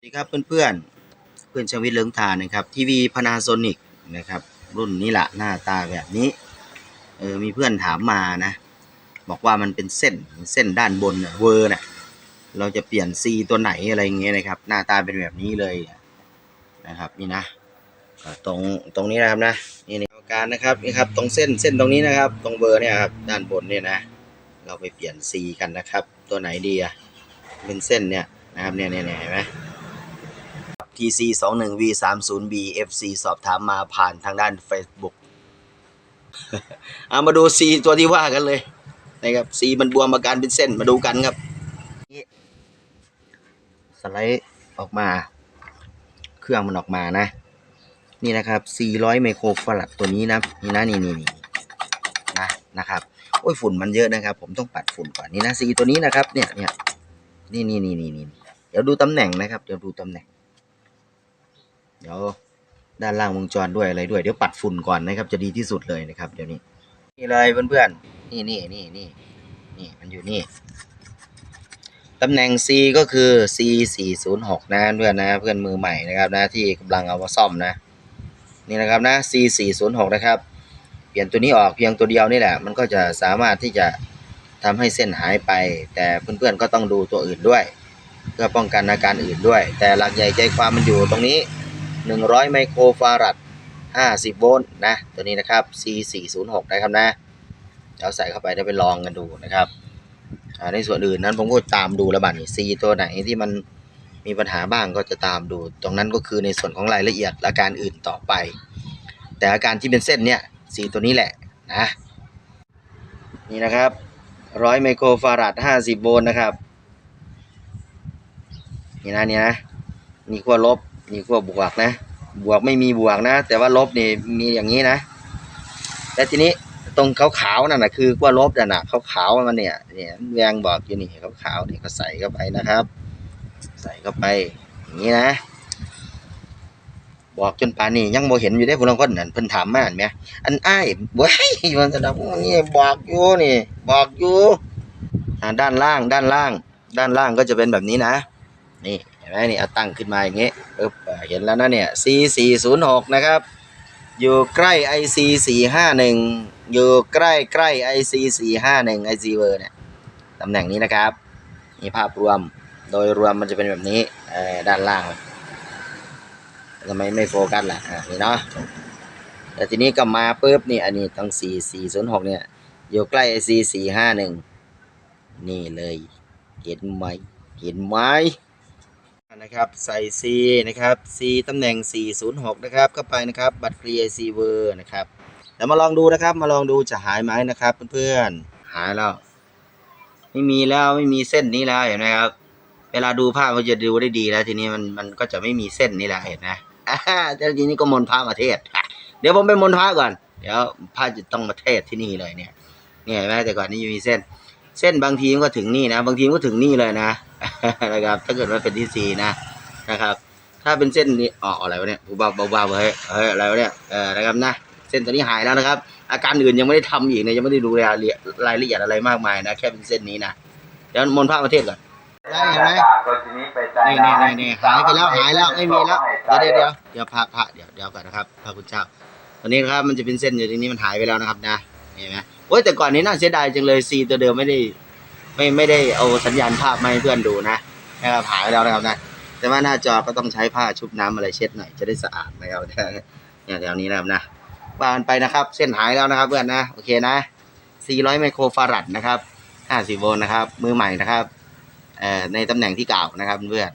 สวัสดีครับเพื่อนเพื่อนๆเพื่อนชวิตเลิงทานนะครับทีวีพานาโซนิกนะครับรุ่นนี้แหละหน้าตาแบบนี้เออมีเพื่อนถามมานะบอกว่ามันเป็นเส้นเส้นด้านบนน่ะเวอร์น่ะเราจะเปลี่ยนซีตัวไหนอะไรเงี้ยนะครับ หน้าตาเป็นแบบนี้เลยนะครับนี่นะตรงตรงนี้นะครับนะนี่นี่การนะครับนี่ครับตรงเส้นเส้นตรงนี้นะครับ ตรงเบอร์เนี่ยครับด้านบนเนี่ยนะเราไปเปลี่ยนซีกันนะครับ ตัวไหนดีอะเป็นเส้นเนี่ยนะครับเนี่ยเนี่ยเนี่ยเห็นไหม TC 2 1 V 3 0 B FC สอบถามมาผ่านทางด้าน Facebook เอามาดู C ตัวที่ว่ากันเลยนะครับ C มันบวมอาการเป็นเส้นมาดูกันครับ สไลด์ออกมา เครื่องมันออกมานะ นี่นะครับ 400 ไมโครฟารัดตัวนี้นะ นี่นะนี่นี่นี่นะนะครับโอ้ยฝุ่นมันเยอะนะครับ ผมต้องปัดฝุ่นก่อนนี่นะ C ตัวนี้นะครับ เนี่ยเนี่ยนี่นี่นี่นี่นี่เดี๋ยวดูตำแหน่งนะครับ เดี๋ยวดูตำแหน่ง เดี๋ยวด้านล่างวงจรด้วยอะไรด้วย เดี๋ยวปัดฝุ่นก่อนนะครับ จะดีที่สุดเลยนะครับ เดี๋ยวนี้ นี่เลยเพื่อนๆ นี่นี่นี่นี่นี่มันอยู่นี่ตำแหน่ง C ก็คือ C 4 0 6นะเพื่อนนะเพื่อนมือใหม่นะครับนะที่กำลังเอามาซ่อมนะนี่นะครับนะ C 4 0 6นะครับ เปลี่ยนตัวนี้ออกเพียงตัวเดียวนี่แหละ มันก็จะสามารถที่จะทำให้เส้นหายไป แต่เพื่อนๆก็ต้องดูตัวอื่นด้วย เพื่อป้องกันอาการอื่นด้วย แต่หลักใหญ่ใจความมันอยู่ตรงนี้ 100 ไมโครฟารัด 50 โวลต์นะ ตัวนี้นะครับ C 4 0 6 นะครับนะเดี๋ยวใส่เข้าไปได้ไปลองกันดูนะครับในส่วนอื่นนั้นผมก็ตามดูแล้วบัดนี้ C ตัวไหนที่มันมีปัญหาบ้างก็จะตามดู ตรงนั้นก็คือในส่วนของรายละเอียดอาการอื่นต่อไป แต่อาการที่เป็นเส้นเนี่ย C ตัวนี้แหละนะนี่นะครับ100ไมโครฟารัด50โวลต์นะครับ นี่นะนี่นะนี่ขั้วลบ นี่ขั้วบวกนะ บวกไม่มีบวกนะ แต่ว่าลบนี่มีอย่างนี้นะแต่ทีนี้ตรงขาวๆนั่นนะคือขั้วลบนั่นนะขาวๆมันเนี่ยเนี่ยแวงบอกอยู่นี่ขาวๆนี่ก็ใส่เข้าไปนะครับ ใส่เข้าไปอย่างนี้นะบอกจนป่านนี้ยังโมเห็นอยู่ได้พวกเราคนนั่นเพิ่นถามมาเห็นไหมอันอ้ายบ่ให้มันจะดับนี่บอกอยู่นี่ บอกอยู่ด้านล่างด้านล่าง ด้านล่างก็จะเป็นแบบนี้นะ นี่ ไหมนี่เอาตั้งขึ้นมาอย่างงี้ปึ๊บอ่าเห็นแล้วนะเนี่ย C 4 0 6 นะครับ อยู่ใกล้ IC 4 5 1 อยู่ใกล้ใกล้ IC 4 5 1 IC เวอร์เนี่ยตำแหน่งนี้นะครับนี่ภาพรวมโดยรวมมันจะเป็นแบบนี้ด้านล่างทำไมไม่โฟกัสล่ะอ่านี่เนาะแต่ทีนี้ก็มาปุ๊บนี่อันนี้ตั้ง C 4 0 6เนี่ยอยู่ใกล้ IC 4 5 1 นี่เลย เห็นไหมเห็นไหม นะครับใส่ C นะครับ C ตำแหน่ง 406 นะครับเข้าไปนะครับบัตรเคลียร์ C เวอร์นะครับแล้วมาลองดูนะครับมาลองดูจะหายไหมนะครับเพื่อนๆหายแล้วไม่มีแล้วไม่มีเส้นนี้แล้วเห็นไหมครับ เวลาดูภาพมันจะดูได้ดีแล้วทีนี้มันมันก็จะไม่มีเส้นนี้แล้วเห็นไหมแต่ทีนี้ก็มนพระมาเทศอ่เดี๋ยวผมไปมนพระก่อน เดี๋ยวพระจะต้องมาเทศที่นี่เลยเนี่ยเนี่ยเห็นไหมแต่ก่อนนี้ยังมีเส้น เส้นบางทีมันก็ถึงนี่นะ บางทีมันก็ถึงนี่เลยนะ นะครับ ถ้าเกิดว่าเป็นที่ซีนะนะครับ ถ้าเป็นเส้นนี้อ๋ออะไรวะเนี่ยเบาเบาๆเฮ้ยเฮ้ยอะไรวะเนี่ยเออนะครับนะเส้นตัวนี้หายแล้วนะครับ อาการอื่นยังไม่ได้ทำอีกเนี่ยยังไม่ได้ดูรายละเอียดรายละเอียดอะไรมากมายนะแค่เป็นเส้นนี้นะเดี๋ยวมนต์พระประเทศก่อนได้เห็นไหมนี่นี่นี่นี่หายไปแล้วหายแล้วไม่มีแล้วเดี๋ยวเดี๋ยวเดี๋ยวพระพระเดี๋ยวเดี๋ยวก่อนนะครับพระคุณเจ้าตอนนี้นะครับมันจะเป็นเส้นอยู่ตรงนี้มันหายไปแล้วนะครับนะเห็นไหมโอ้ยแต่ก่อนนี้น่าเสียดายจังเลยซีตัวเดิมไม่ได้ ไม่ไม่ได้เอาสัญญาณภาพมาให้เพื่อนดูนะนะครับหายไปแล้วนะครับนะแต่ว่าหน้าจอก็ต้องใช้ผ้าชุบน้ำอะไรเช็ดหน่อยจะได้สะอาดนะครับเนี่ยแถวนี้นะครับนะบานไปนะครับ เส้นหายแล้วนะครับ เพื่อนนะโอเคนะ 400 ไมโครฟารัดนะครับ 50 โวลต์นะครับ มือใหม่นะครับในตำแหน่งที่กล่าวนะครับเพื่อน